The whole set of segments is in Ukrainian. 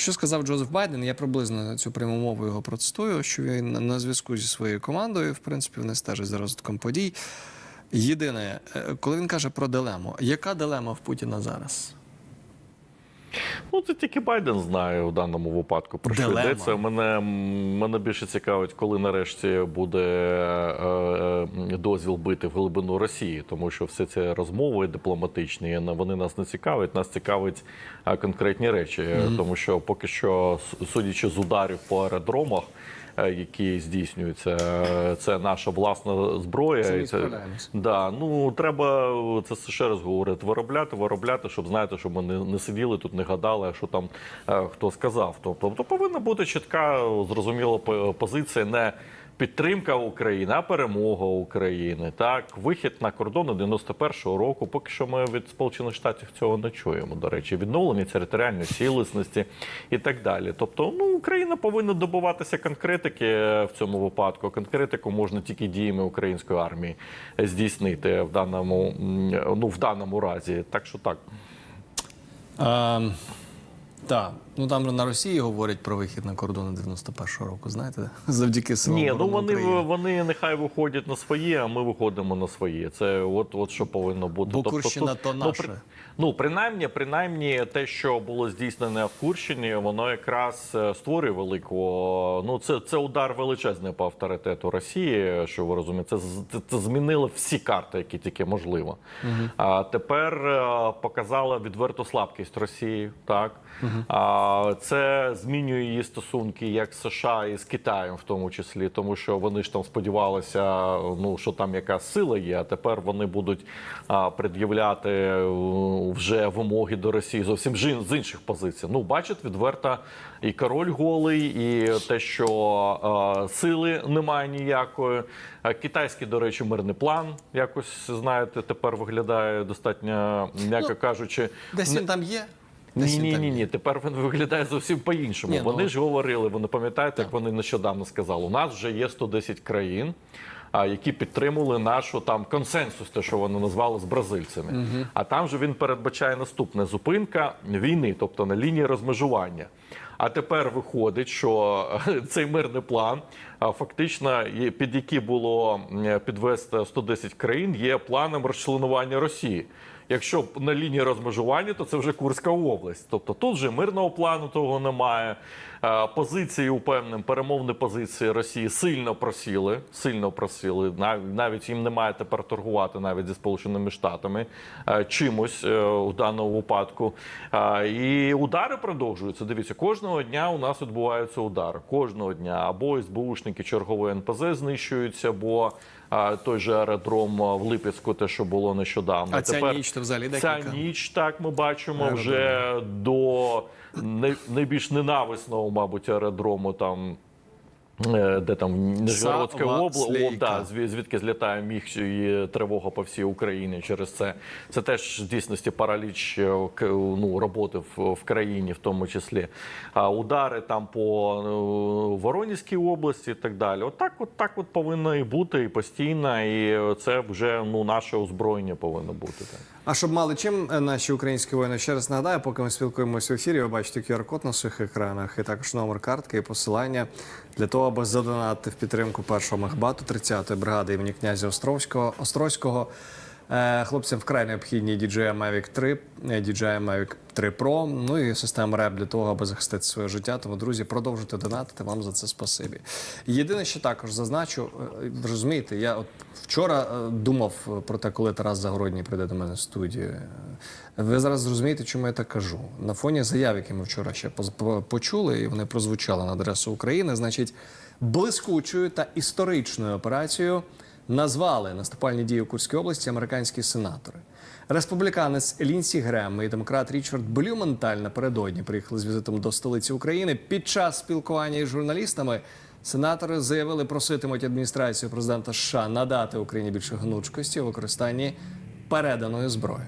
Що сказав Джозеф Байден? Я приблизно цю пряму мову його процитую, що він на- зв'язку зі своєю командою, в принципі, вони стежать за розвитком подій. Єдине, е, коли він каже про дилему, яка дилема в Путіна зараз? Ну, це тільки Байден знає в даному випадку. Про що Дилема. йдеться. Мене, мене більше цікавить, коли нарешті буде е, е, дозвіл бити в глибину Росії, тому що все це розмови дипломатичні, вони нас не цікавлять, нас цікавить е, конкретні речі. Тому що поки що, судячи з ударів по аеродромах, які здійснюються, е, це наша власна зброя. Це і це. Да, ну треба це ще раз говорити, виробляти, виробляти, щоб знаєте, щоб ми не, не сиділи тут, не гадали, що там е, хто сказав. Тобто, то повинна бути чітка, зрозуміла позиція, не підтримка України, а перемога України. Так, вихід на кордони 91-го року. Поки що ми від Сполучених Штатів цього не чуємо. До речі, відновлення територіальної цілісності і так далі. Тобто, ну Україна повинна добуватися конкретики в цьому випадку. Конкретику можна тільки діями української армії здійснити в даному ну в даному разі. Так що так. Ем, так, ну там же на Росії говорять про вихід на кордони 91-го року, знаєте, завдяки силам Ні, ну вони України. вони нехай виходять на своє, а ми виходимо на своє. Це от, от що повинно бути. Бо Курщина то ну, при- ну принаймні, принаймні, те, що було здійснене в Курщині, воно якраз е, створює велику. Ну це, це удар величезний по авторитету Росії. Що ви розумієте, це, це, це змінило всі карти, які тільки можливо. А тепер е, показала відверту слабкість Росії. Так а, це змінює її стосунки як США і з Китаєм, в тому числі, тому що вони ж там сподівалися, ну що там якась сила є. А тепер вони будуть пред'являти вже вимоги до Росії зовсім з інших позицій. Ну, бачить відверто і король голий, і те, що а, сили немає ніякої. А, Китайський, до речі, мирний план якось знаєте, тепер виглядає достатньо, м'яко кажучи, Десь він там є? Ні, ні, ні, ні. Тепер він виглядає зовсім по-іншому. Ну- Вони ж говорили, вони пам'ятаєте, як вони нещодавно сказали. У нас вже є 110 країн, які підтримували нашу там консенсус, те, що вони назвали з бразильцями. А там же він передбачає наступне зупинка війни, тобто на лінії розмежування. А тепер виходить, що е, цей мирний план, фактично, під який було підвести 110 країн, є планом розчленування Росії. Якщо на лінії розмежування, то це вже Курська область. Тобто тут вже мирного плану того немає. Е, Позиції упевненим, перемовні позиції Росії сильно просіли. Сильно просіли. Нав- Навіть їм немає тепер торгувати навіть зі Сполученими Штатами е, чимось е, у даному випадку. І удари продовжуються. Дивіться, кожного дня у нас відбуваються удари. Кожного дня або СБУшники чергової НПЗ знищуються, або а, той же аеродром в Липецьку, те, що було нещодавно. А ця ніч то взагалі Ця ніч, так ми бачимо аеродром. вже до найбільш ненависного, мабуть, аеродрому там. Е, Де там Нижегородська Сава, область, да, зві- звідки злітає міг і тривога по всій Україні через це. Це теж в дійсності параліч е, ну, роботи в, в країні, в тому числі. А удари там по е, Воронізькій області і так далі. Отак, от так от повинно і бути, і постійно, і це вже ну, наше озброєння повинно бути. Так. А щоб мали чим е, наші українські воїни, ще раз нагадаю, поки ми спілкуємося в ефірі, ви бачите QR-код на своїх екранах і також номер картки і посилання для того, аби задонати в підтримку першого мехбату 30-ї бригади імені князя Островського. Острозького. Е, Хлопцям вкрай необхідні DJI Mavic 3, е, DJI Mavic 3 Pro, ну і система РЕП для того, аби захистити своє життя. Тому, друзі, продовжуйте донатити, вам за це спасибі. Єдине, що також зазначу, е, розумієте, я от вчора думав про те, коли Тарас Загородній прийде до мене в студію. Ви зараз зрозумієте, чому я так кажу. На фоні заяв, які ми вчора ще почули, і вони прозвучали на адресу України, значить, блискучою та історичною операцією назвали наступальні дії у Курській області американські сенатори. Республіканець Лінсі Грем і демократ Річард Блюменталь напередодні приїхали з візитом до столиці України. Під час спілкування із журналістами сенатори заявили, проситимуть адміністрацію президента США надати Україні більше гнучкості у використанні переданої зброї.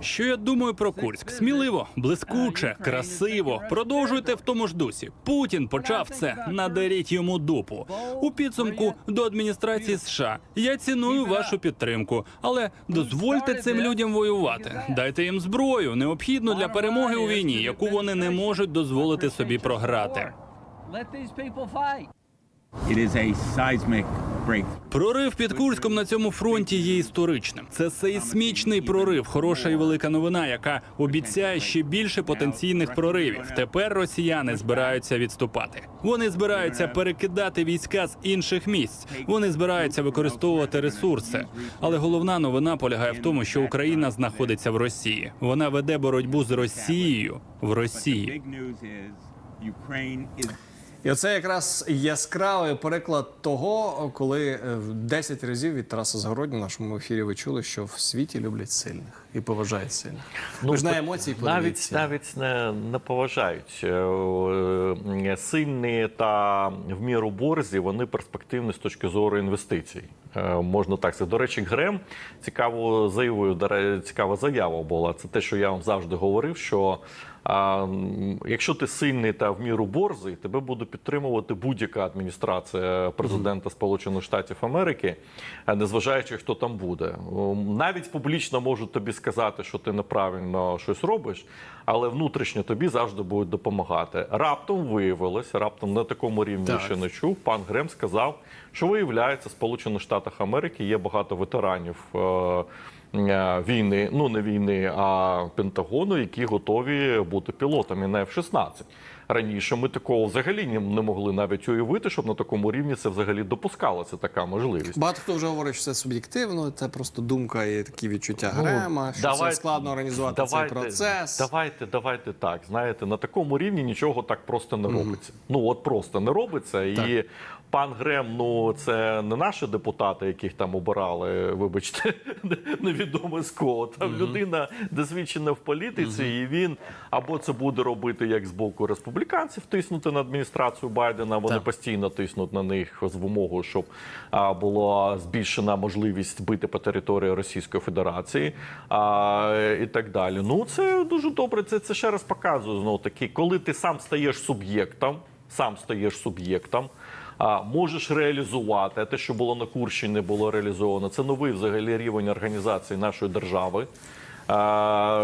Що я думаю про Курськ? Сміливо, блискуче, красиво. Продовжуйте в тому ж дусі. Путін почав це. Надаріть йому дупу. У підсумку до адміністрації США. Я ціную вашу підтримку, але дозвольте цим людям воювати. Дайте їм зброю, необхідну для перемоги у війні, яку вони не можуть дозволити собі програти. It is a seismic. Прорив під Курськом на цьому фронті є історичним. Це сейсмічний прорив, хороша і велика новина, яка обіцяє ще більше потенційних проривів. Тепер росіяни збираються відступати. Вони збираються перекидати війська з інших місць. Вони збираються використовувати ресурси. Але головна новина полягає в тому, що Україна знаходиться в Росії. Вона веде боротьбу з Росією в Росії. І оце якраз яскравий приклад того, коли е, в 10 разів від Тараса Загороднього в нашому ефірі ви чули, що в світі люблять сильних і поважають сильних. ви ж на емоції навіть подивіться. навіть не, не поважають Е, е, сильні та в міру борзі. Вони перспективні з точки зору інвестицій. Е, Можна так сказати. До речі, Грем цікаво заявою, цікава заява була. Це те, що я вам завжди говорив. Що а, якщо ти сильний та в міру борзий, тебе буде підтримувати будь-яка адміністрація президента Сполучених Штатів Америки, е, незважаючи хто там буде. Навіть публічно можуть тобі сказати, що ти неправильно щось робиш, але внутрішньо тобі завжди будуть допомагати. Раптом виявилось, раптом на такому рівні Так. ще не чув. Пан Грем сказав, що виявляється, в Сполучених Штатах Америки є багато ветеранів. Е, Війни, ну не війни, а Пентагону, які готові бути пілотами на F-16. Раніше ми такого взагалі не- не могли навіть уявити, щоб на такому рівні це взагалі допускалася така можливість. Багато хто вже говорить, що це суб'єктивно, це просто думка і такі відчуття Ну, Грема, що це складно організувати цей процес. Давайте, давайте так. Знаєте, на такому рівні нічого так просто не робиться. Ну от просто не робиться. І пан Грем, ну це не наші депутати, яких там обирали, вибачте, невідомо з кого. Там людина досвідчена в політиці, і він або це буде робити як з боку республіканців, тиснути на адміністрацію Байдена. Вони Так. постійно тиснуть на них з вимогою, щоб а, була збільшена можливість бити по території Російської Федерації а, і так далі. Ну це дуже добре. Це, це ще раз показує знову таки, коли ти сам стаєш суб'єктом, сам стаєш суб'єктом. А можеш реалізувати те, що було на Курщині, було реалізовано. Це новий взагалі рівень організації нашої держави.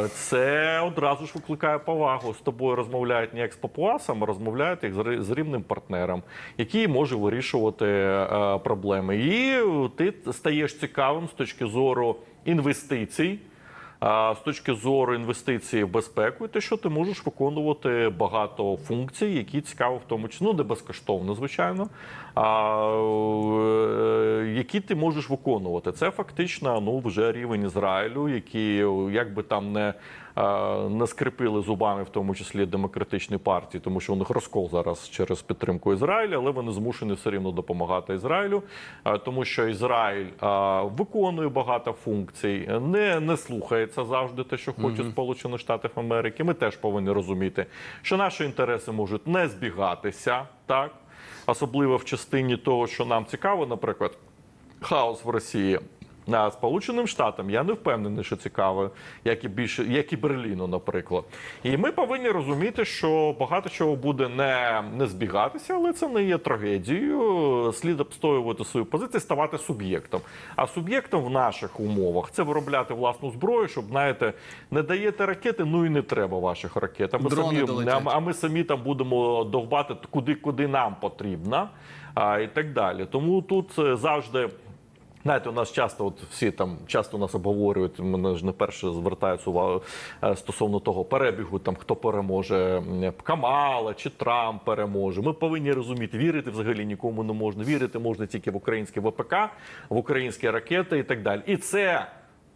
Це одразу ж викликає повагу. З тобою розмовляють не як з папуасом, а розмовляють як з рівним партнером, який може вирішувати проблеми. І ти стаєш цікавим з точки зору інвестицій. З точки зору інвестиції в безпеку, і те, що ти можеш виконувати багато функцій, які цікаво, в тому числі ну не безкоштовно, звичайно. А е, які ти можеш виконувати. Це фактично ну вже рівень Ізраїлю, який як би там не, е, не скрипили зубами, в тому числі демократичні партії, тому що у них розкол зараз через підтримку Ізраїля, але вони змушені все рівно допомагати Ізраїлю, е, тому що Ізраїль виконує багато функцій, не, не слухається завжди те, що хочуть Сполучені Штати Америки. Ми теж повинні розуміти, що наші інтереси можуть не збігатися, так особливо в частині того, що нам цікаво, наприклад, хаос в Росії. А Сполученим Штатам я не впевнений, що цікаво, як і більше, як і Берліну, наприклад. І ми повинні розуміти, що багато чого буде не, не збігатися, але це не є трагедією. Слід обстоювати свою позицію, ставати суб'єктом. А суб'єктом в наших умовах це виробляти власну зброю, щоб знаєте, не даєте ракети, ну і не треба ваших ракет. А ми Дрони самі а, а ми самі там будемо довбати куди, куди нам потрібно, а, і так далі. Тому тут е, завжди. Знаєте, у нас часто, от всі там часто нас обговорюють. Мене ж не перше звертаються увагу е, стосовно того перебігу, там хто переможе Камала чи Трамп переможе. Ми повинні розуміти, вірити взагалі нікому не можна. Вірити можна тільки в українське ВПК, в українські ракети і так далі. І це,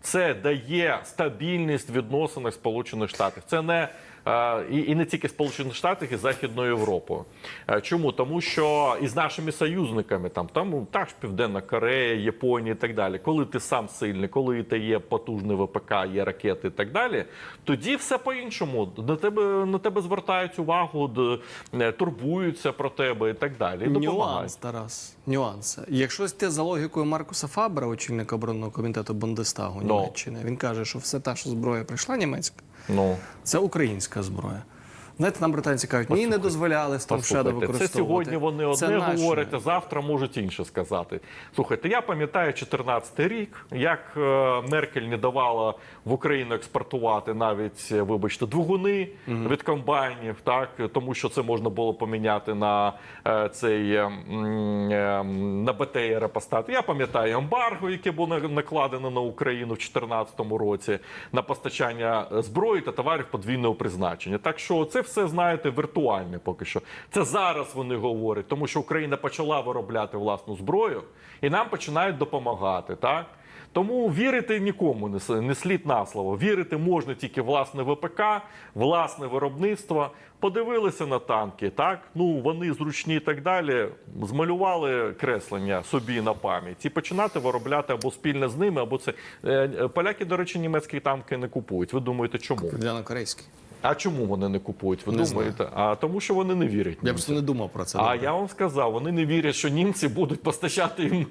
це дає стабільність в відносинах Сполучених Штатів. Це не і, і не тільки Сполучених Штатів, і Західною Європою. Чому? Тому що із нашими союзниками, там, там ну, так ж Південна Корея, Японія і так далі. Коли ти сам сильний, коли ти є потужний ВПК, є ракети і так далі, тоді все по-іншому. На тебе, на тебе звертають увагу, е, турбуються про тебе і так далі. І. Нюанс, Тарас. Нюанс. Якщо йти за логікою Маркуса Фабера, очільника оборонного комітету Бундестагу, Ну. Німеччини. Він каже, що все та, що зброя прийшла німецька, Ну це українська зброя. Знаєте, нам британці кажуть, ні, не дозволяли ще Послухайте, використовувати. Це сьогодні вони Це одне наше. говорять, а завтра можуть інше сказати. Слухайте, я пам'ятаю 14 рік, як е, Меркель не давала в Україну експортувати навіть, е, вибачте, двигуни від комбайнів, так тому що це можна було поміняти на е, цей на БТР постати. Я пам'ятаю ембарго, яке було накладено на Україну в 2014 році на постачання зброї та товарів подвійного призначення. Так що це все знаєте віртуальне поки що. Це зараз вони говорять, тому що Україна почала виробляти власну зброю і нам починають допомагати. Так. Тому вірити нікому не, слід на слово. Вірити можна тільки власне ВПК, власне виробництво. Подивилися на танки, так ну вони зручні і так далі. Змалювали креслення собі на пам'ять і починати виробляти або спільно з ними, або це Е, е, поляки, до речі, німецькі танки не купують. Ви думаєте, чому? Південно-корейський. А чому вони не купують? Ви Не думаєте? А тому, що вони не вірять. Я просто не думав про це. А добре. я вам сказав, вони не вірять, що німці будуть постачати їм.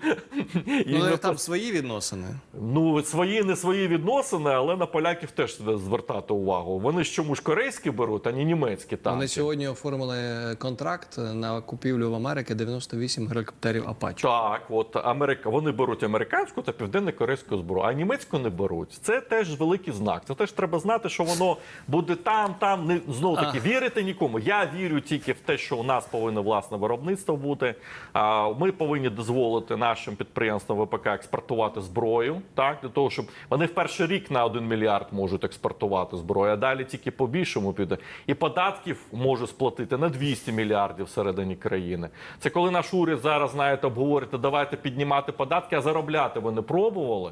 Ну, але там свої відносини. Ну, свої не свої відносини, але на поляків теж звертати увагу. Вони ж чому ж корейські беруть, а не німецькі танки. Вони сьогодні оформили контракт на купівлю в Америки 98 гелікоптерів Апач. Так, от Америка, вони беруть американську та південно-корейську зброю, а німецьку не беруть. Це теж великий знак. Це теж треба знати, що воно буде там, там. Не знову таки вірити нікому. Я вірю тільки в те, що у нас повинно власне виробництво бути. А, Ми повинні дозволити нашим підприємствам ВПК експортувати зброю, так для того, щоб вони в перший рік на 1 мільярд можуть експортувати зброю, а далі тільки по більшому піде. І податків може сплатити на 200 мільярдів всередині країни. Це коли наш уряд зараз знаєте, обговорити, давайте піднімати податки, а заробляти ви не пробували.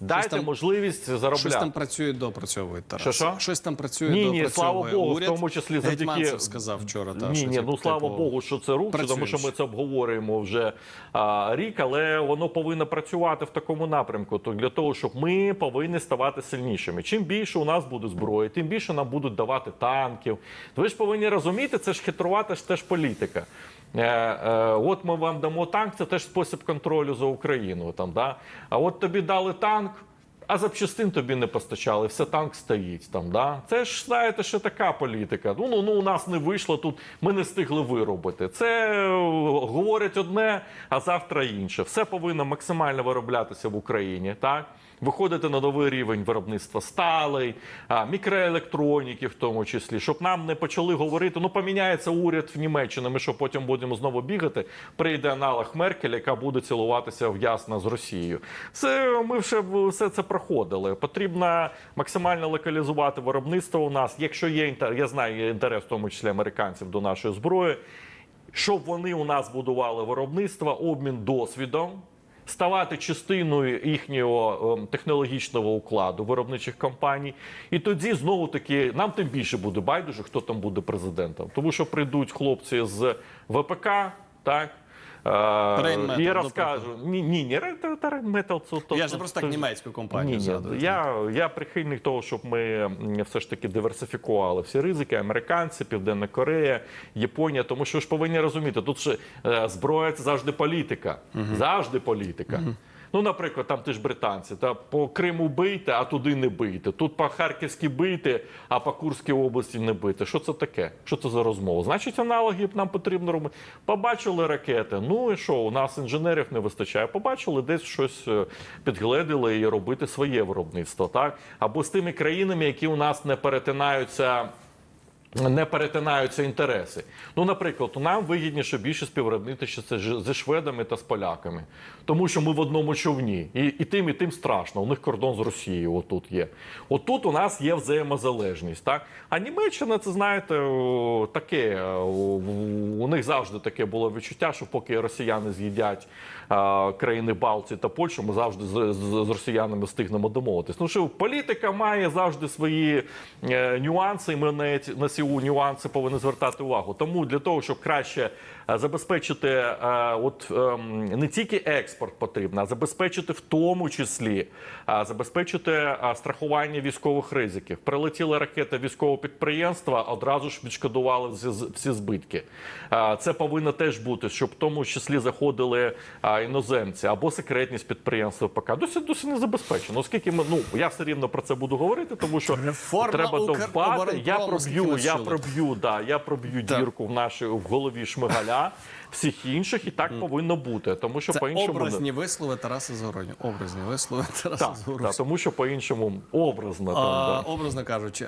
Дайте там- можливість заробляти. Щось там працює, допрацьовують Тарас. Що-що? Щось там працює, Ні, ні, слава Богу, уряд. в тому числі завдяки сказав вчора. Та, ні, ні, типу, ну слава типу, Богу, що це рух, тому що ми це обговорюємо вже а, рік, але воно повинно працювати в такому напрямку. То для того, щоб ми повинні ставати сильнішими. Чим більше у нас буде зброї, тим більше нам будуть давати танків. То ви ж повинні розуміти, це ж хитрувати ж теж політика. Е, е, от ми вам дамо танк, це теж спосіб контролю за Україну. Там, да? А от тобі дали танк. А запчастин тобі не постачали, все танк стоїть там. Да? Це ж знаєте, що така політика. Ну, ну, ну у нас не вийшло тут, ми не встигли виробити. Це е, говорять одне, а завтра інше. Все повинно максимально вироблятися в Україні. Так? Виходити на новий рівень виробництва сталей, мікроелектроніки, в тому числі, щоб нам не почали говорити, ну поміняється уряд в Німеччині, ми що потім будемо знову бігати. Прийде аналог Меркель, яка буде цілуватися в ясно з Росією. Це ми вже все це проходили. Потрібно максимально локалізувати виробництво у нас. Якщо є інтер, я знаю, є інтерес, в тому числі американців до нашої зброї, щоб вони у нас будували виробництво, обмін досвідом. Ставати частиною їхнього ем, технологічного укладу виробничих компаній, і тоді знову таки нам тим більше буде байдуже, хто там буде президентом, тому що прийдуть хлопці з ВПК, так? Е, і розкажу. Ні, ні, ні, Metal це то Я ж не просто так німецьку компанію ні, ні. я, я прихильник того, щоб ми все ж таки диверсифікували всі ризики. Американці, Південна Корея, Японія. Тому що ж повинні розуміти, тут ж е, зброя це завжди політика. Завжди політика. Ну, наприклад, там ти ж британці, та по Криму бийте, а туди не бийте. Тут по Харківській бийте, а по Курській області не бийте. Що це таке? Що це за розмова? Значить, аналоги нам потрібно робити. Побачили ракети. Ну і що? У нас інженерів не вистачає. Побачили, десь щось е, підгледіли і робити своє виробництво, так? Або з тими країнами, які у нас не перетинаються. Не перетинаються інтереси. Ну, наприклад, нам вигідніше більше співробітничати зі шведами та з поляками, тому що ми в одному човні, і, і тим, і тим страшно. У них кордон з Росією отут є. Отут у нас є взаємозалежність. Так? А Німеччина, це знаєте, таке. У них завжди таке було відчуття, що поки росіяни з'їдять країни Балтії та Польщу, ми завжди з, з, з росіянами встигнемо домовитись. Ну що політика має завжди свої е, нюанси, і ми на, ці- нюанси повинні звертати увагу. Тому для того, щоб краще забезпечити, от ем, не тільки експорт потрібно, а забезпечити в тому числі забезпечити страхування військових ризиків. Прилетіла ракета військового підприємства, одразу ж відшкодували всі, збитки. Це повинно теж бути, щоб в тому числі заходили іноземці або секретність підприємства ПК. Досі досі не забезпечено. Оскільки ми ну я все рівно про це буду говорити, тому що Реформа треба довбати. Я проб'ю, я проб'ю, да, я проб'ю дірку в нашій в голові Шмигаля, всіх інших, і так повинно бути. Тому що Це по-іншому образні вислови Тараса Загороднього. Образні вислови Тараса так, тому що по-іншому образно там. А, да. образно кажучи,